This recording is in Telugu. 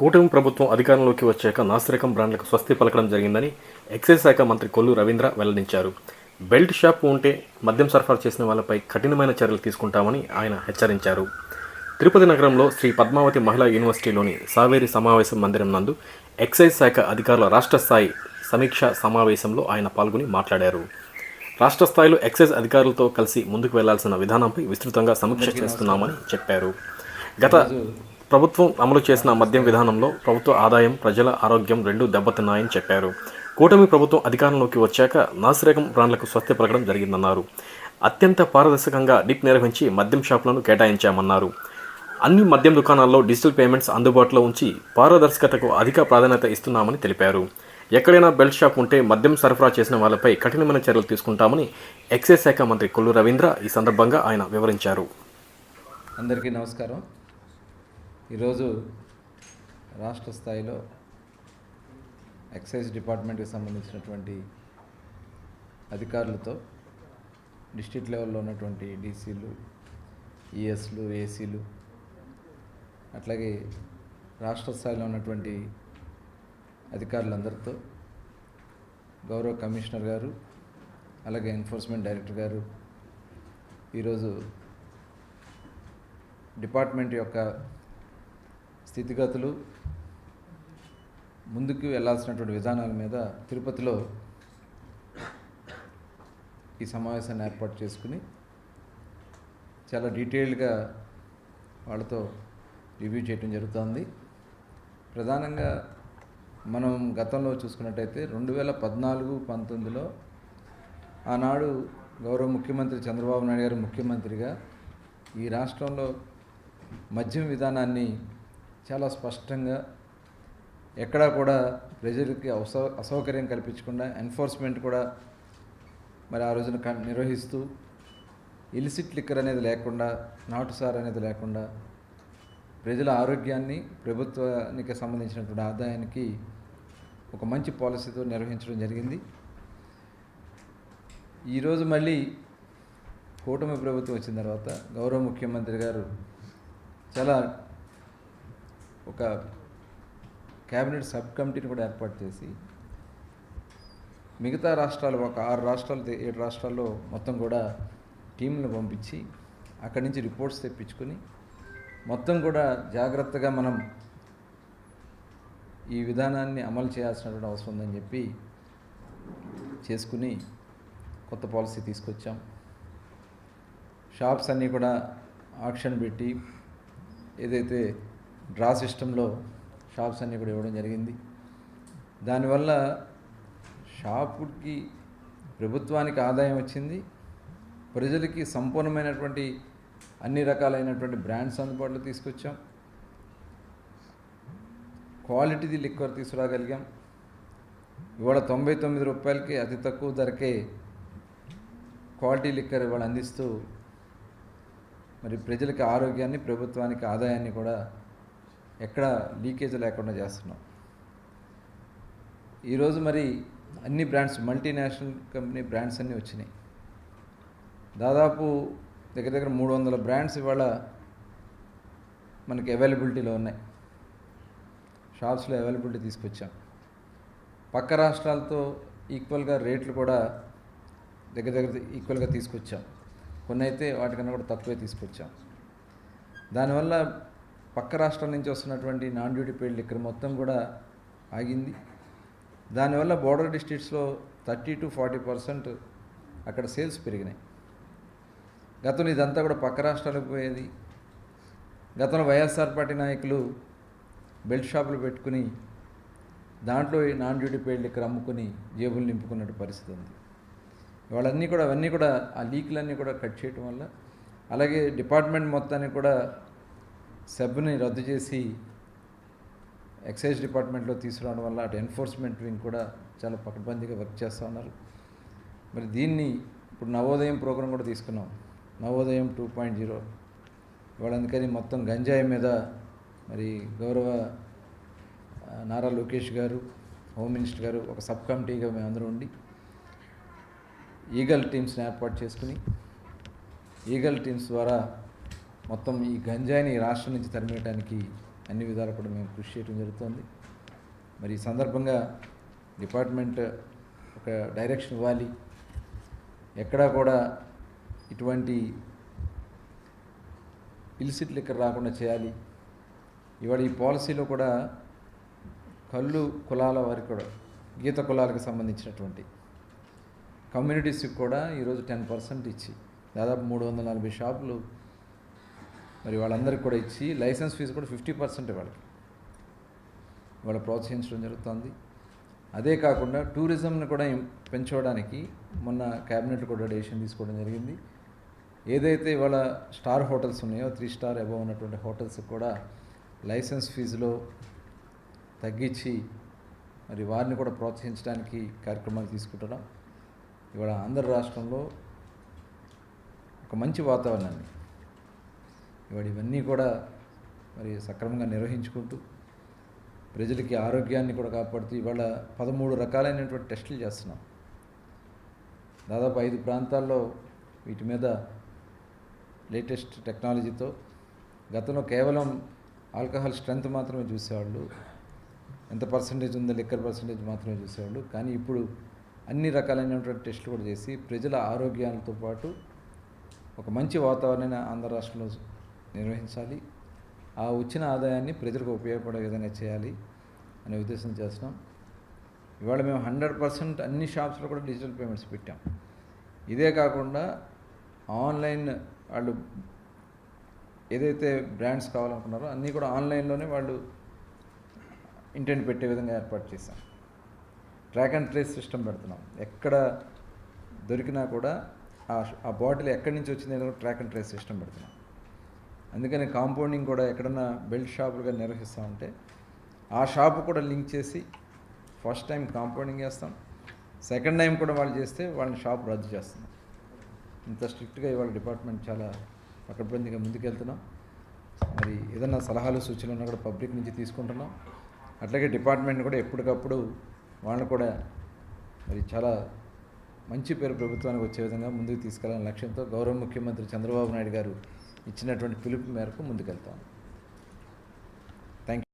కూటమి ప్రభుత్వం అధికారంలోకి వచ్చాక నాసిరకం బ్రాండ్లకు స్వస్తి పలకడం జరిగిందని ఎక్సైజ్ శాఖ మంత్రి కొల్లు రవీంద్ర వెల్లడించారు. బెల్ట్ షాప్ ఉంటే మద్యం సరఫరా చేసిన వాళ్ళపై కఠినమైన చర్యలు తీసుకుంటామని ఆయన హెచ్చరించారు. తిరుపతి నగరంలో శ్రీ పద్మావతి మహిళా యూనివర్సిటీలోని సావేరి సమావేశం మందిరం నందు ఎక్సైజ్ శాఖ అధికారుల రాష్ట్ర స్థాయి సమీక్ష సమావేశంలో ఆయన పాల్గొని మాట్లాడారు. రాష్ట్ర స్థాయిలో ఎక్సైజ్ అధికారులతో కలిసి ముందుకు వెళ్ళాల్సిన విధానంపై విస్తృతంగా సమీక్ష చేస్తున్నామని చెప్పారు. గత ప్రభుత్వం అమలు చేసిన మద్యం విధానంలో ప్రభుత్వ ఆదాయం ప్రజల ఆరోగ్యం రెండు దెబ్బతిన్నాయని చెప్పారు. కూటమి ప్రభుత్వం అధికారంలోకి వచ్చాక నాసిరకం బ్రాండ్లకు స్వస్తి పలకడం జరిగిందన్నారు. అత్యంత పారదర్శకంగా డిప్ నిర్వహించి మద్యం షాపులను కేటాయించామన్నారు. అన్ని మద్యం దుకాణాల్లో డిజిటల్ పేమెంట్స్ అందుబాటులో ఉంచి పారదర్శకతకు అధిక ప్రాధాన్యత ఇస్తున్నామని తెలిపారు. ఎక్కడైనా బెల్ట్ షాప్ ఉంటే మద్యం సరఫరా చేసిన వాళ్ళపై కఠినమైన చర్యలు తీసుకుంటామని ఎక్సైజ్ శాఖ మంత్రి కొల్లు రవీంద్ర ఈ సందర్భంగా ఆయన వివరించారు. అందరికీ నమస్కారం. ఈరోజు రాష్ట్ర స్థాయిలో ఎక్సైజ్ డిపార్ట్మెంట్కి సంబంధించినటువంటి అధికారులతో డిస్టిక్ లెవెల్లో ఉన్నటువంటి డీసీలు ఈఎస్లు ఏసీలు అట్లాగే రాష్ట్ర స్థాయిలో ఉన్నటువంటి అధికారులందరితో గౌరవ కమిషనర్ గారు అలాగే ఎన్ఫోర్స్మెంట్ డైరెక్టర్ గారు ఈరోజు డిపార్ట్మెంట్ యొక్క స్థితిగతులు ముందుకు వెళ్ళాల్సినటువంటి విధానాల మీద తిరుపతిలో ఈ సమావేశాన్ని ఏర్పాటు చేసుకుని చాలా డీటెయిల్డ్గా వాళ్ళతో రివ్యూ చేయడం జరుగుతోంది. ప్రధానంగా మనం గతంలో చూసుకున్నట్టయితే రెండు వేల పద్నాలుగు పంతొమ్మిదిలో ఆనాడు గౌరవ ముఖ్యమంత్రి చంద్రబాబు నాయుడు గారు ముఖ్యమంత్రిగా ఈ రాష్ట్రంలో మద్యం విధానాన్ని చాలా స్పష్టంగా ఎక్కడా కూడా ప్రజలకి అసౌ అసౌకర్యం కల్పించకుండా ఎన్ఫోర్స్మెంట్ కూడా మరి ఆ రోజున నిర్వహిస్తూ ఇలిసిట్ లిక్కర్ అనేది లేకుండా నాటుసార్ అనేది లేకుండా ప్రజల ఆరోగ్యాన్ని ప్రభుత్వానికి సంబంధించినటువంటి ఆదాయానికి ఒక మంచి పాలసీతో నిర్వహించడం జరిగింది. ఈరోజు మళ్ళీ కూటమి ప్రభుత్వం వచ్చిన తర్వాత గౌరవ ముఖ్యమంత్రి గారు చాలా ఒక క్యాబినెట్ సబ్ కమిటీని కూడా ఏర్పాటు చేసి మిగతా రాష్ట్రాలు ఒక ఆరు రాష్ట్రాలు ఏడు రాష్ట్రాల్లో మొత్తం కూడా టీంలను పంపించి అక్కడి నుంచి రిపోర్ట్స్ తెప్పించుకొని మొత్తం కూడా జాగ్రత్తగా మనం ఈ విధానాన్ని అమలు చేయాల్సినటువంటి అవసరం ఉందని చెప్పి చేసుకుని కొత్త పాలసీ తీసుకొచ్చాం. షాప్స్ అన్నీ కూడా ఆక్షన్ పెట్టి ఏదైతే డ్రా సిస్టంలో షాప్స్ అన్నీ కూడా ఇవ్వడం జరిగింది. దానివల్ల షాపుకి ప్రభుత్వానికి ఆదాయం వచ్చింది. ప్రజలకి సంపూర్ణమైనటువంటి అన్ని రకాలైనటువంటి బ్రాండ్స్ అందుబాటులో తీసుకొచ్చాం. క్వాలిటీది లిక్వర్ తీసుకురాగలిగాం. ఇవాళ తొంభై తొమ్మిది రూపాయలకి అతి తక్కువ ధరకే క్వాలిటీ లిక్కర్ ఇవాళ అందిస్తూ మరి ప్రజలకి ఆరోగ్యాన్ని ప్రభుత్వానికి ఆదాయాన్ని కూడా ఎక్కడ లీకేజ్ లేకుండా చేస్తున్నాం. ఈరోజు మరి అన్ని బ్రాండ్స్ మల్టీనేషనల్ కంపెనీ బ్రాండ్స్ అన్నీ వచ్చినాయి. దాదాపు దగ్గర దగ్గర మూడు వందల బ్రాండ్స్ ఇవాళ మనకి అవైలబిలిటీలో ఉన్నాయి. షాప్స్లో అవైలబిలిటీ తీసుకొచ్చాం. పక్క రాష్ట్రాలతో ఈక్వల్గా రేట్లు కూడా దగ్గర దగ్గర ఈక్వల్గా తీసుకొచ్చాం. కొన్ని అయితే వాటికన్నా కూడా తక్కువే తీసుకొచ్చాం. దానివల్ల పక్క రాష్ట్రం నుంచి వస్తున్నటువంటి నాన్ డ్యూటీ పెయిడ్ లిక్కర్ మొత్తం కూడా ఆగింది. దానివల్ల బోర్డర్ డిస్ట్రిక్ట్స్లో థర్టీ టు ఫార్టీ పర్సెంట్ అక్కడ సేల్స్ పెరిగినాయి. గతంలో ఇదంతా కూడా పక్క రాష్ట్రాలకు పోయేది. గతంలో వైఎస్ఆర్ పార్టీ నాయకులు బెల్ట్ షాపులు పెట్టుకుని దాంట్లో నాన్ డ్యూటీ పెయిడ్ లిక్కర్ అమ్ముకుని జేబులు నింపుకున్నట్టు పరిస్థితి ఉంది. వాళ్ళన్నీ కూడా అవన్నీ కూడా ఆ లీకులన్నీ కూడా కట్ చేయటం వల్ల అలాగే డిపార్ట్మెంట్ మొత్తాన్ని కూడా సబ్ని రద్దు చేసి ఎక్సైజ్ డిపార్ట్మెంట్లో తీసుకురావడం వల్ల అటు ఎన్ఫోర్స్మెంట్ వింగ్ కూడా చాలా పకడ్బందీగా వర్క్ చేస్తూ ఉన్నారు. మరి దీన్ని ఇప్పుడు నవోదయం ప్రోగ్రాం కూడా తీసుకున్నాం. Navodayam two point zero. ఇవాళ అందుకని మొత్తం గంజాయి మీద మరి గౌరవ నారా లోకేష్ గారు హోమ్ మినిస్టర్ గారు ఒక సబ్ కమిటీగా మేమందరం ఉండి ఈగల్ టీమ్స్ని ఏర్పాటు చేసుకుని ఈగల్ టీమ్స్ ద్వారా మొత్తం ఈ గంజాయిని రాష్ట్రం నుంచి తరిమేయడానికి అన్ని విధాలు కూడా మేము కృషి చేయడం జరుగుతుంది. మరి ఈ సందర్భంగా డిపార్ట్మెంట్ ఒక డైరెక్షన్ ఇవ్వాలి. ఎక్కడా కూడా ఇటువంటి ఇల్సిట్ లిక్కర్ రాకుండా చేయాలి. ఇవాళ ఈ పాలసీలో కూడా కళ్ళు కులాల వారికి కూడా గీత కులాలకు సంబంధించినటువంటి కమ్యూనిటీస్కి కూడా ఈరోజు టెన్ పర్సెంట్ ఇచ్చి దాదాపు మూడు వందల నలభై షాపులు మరి వాళ్ళందరికీ కూడా ఇచ్చి లైసెన్స్ ఫీజు కూడా ఫిఫ్టీ పర్సెంట్ వాళ్ళకి. వాళ్ళు ప్రోత్సహించడం జరుగుతుంది. అదే కాకుండా టూరిజంని కూడా పెంచుకోవడానికి మొన్న క్యాబినెట్ కూడా డెసిషన్ తీసుకోవడం జరిగింది. ఏదైతే ఇవాళ స్టార్ హోటల్స్ ఉన్నాయో త్రీ స్టార్ అబవ్ ఉన్నటువంటి హోటల్స్ కూడా లైసెన్స్ ఫీజులో తగ్గించి మరి వారిని కూడా ప్రోత్సహించడానికి కార్యక్రమాలు తీసుకుంటున్నాం. ఇవాళ ఆంధ్ర రాష్ట్రంలో ఒక మంచి వాతావరణాన్ని ఇవాడు ఇవన్నీ కూడా మరి సక్రమంగా నిర్వహించుకుంటూ ప్రజలకి ఆరోగ్యాన్ని కూడా కాపాడుతూ ఇవాళ పదమూడు రకాలైనటువంటి టెస్టులు చేస్తున్నాం. దాదాపు ఐదు ప్రాంతాల్లో వీటి మీద లేటెస్ట్ టెక్నాలజీతో గతంలో కేవలం ఆల్కహాల్ స్ట్రెంత్ మాత్రమే చూసేవాళ్ళు ఎంత పర్సంటేజ్ ఉందో లిక్కర్ పర్సంటేజ్ మాత్రమే చూసేవాళ్ళు. కానీ ఇప్పుడు అన్ని రకాలైనటువంటి టెస్టులు కూడా చేసి ప్రజల ఆరోగ్యాలతో పాటు ఒక మంచి వాతావరణాన్ని ఆంధ్ర రాష్ట్రంలో నిర్వహించాలి. ఆ వచ్చిన ఆదాయాన్ని ప్రజలకు ఉపయోగపడే విధంగా చేయాలి అనే ఉద్దేశం చేస్తున్నాం. ఇవాళ మేము హండ్రెడ్ పర్సెంట్ అన్ని షాప్స్లో కూడా డిజిటల్ పేమెంట్స్ పెట్టాం. ఇదే కాకుండా ఆన్లైన్ వాళ్ళు ఏదైతే బ్రాండ్స్ కావాలనుకున్నారో అన్నీ కూడా ఆన్లైన్లోనే వాళ్ళు ఇంటెంట్ పెట్టే విధంగా ఏర్పాటు చేశాం. ట్రాక్ అండ్ ట్రేస్ సిస్టమ్ పెడుతున్నాం. ఎక్కడ దొరికినా కూడా ఆ బాటిల్ ఎక్కడి నుంచి వచ్చింది అనేది ట్రాక్ అండ్ ట్రేస్ సిస్టమ్ పెడుతున్నాం. అందుకని కాంపౌండింగ్ కూడా ఎక్కడన్నా బెల్ట్ షాపులుగా నిర్వహిస్తూ ఉంటే ఆ షాపు కూడా లింక్ చేసి ఫస్ట్ టైం కాంపౌండింగ్ చేస్తాం. సెకండ్ టైం కూడా వాళ్ళు చేస్తే వాళ్ళని షాప్ రద్దు చేస్తున్నాం. ఇంత స్ట్రిక్ట్గా ఇవాళ డిపార్ట్మెంట్ చాలా పకడ్బందీగా ముందుకెళ్తున్నాం. మరి ఏదన్నా సలహాలు సూచనలు ఉన్నా కూడా పబ్లిక్ నుంచి తీసుకుంటున్నాం. అట్లాగే డిపార్ట్మెంట్ కూడా ఎప్పటికప్పుడు వాళ్ళని కూడా మరి చాలా మంచి పేరు ప్రభుత్వానికి వచ్చే విధంగా ముందుకు తీసుకెళ్ళాలనే లక్ష్యంతో గౌరవ ముఖ్యమంత్రి చంద్రబాబు నాయుడు గారు ఇచ్చినటువంటి పిలుపు మేరకు ముందుకెళ్తాం.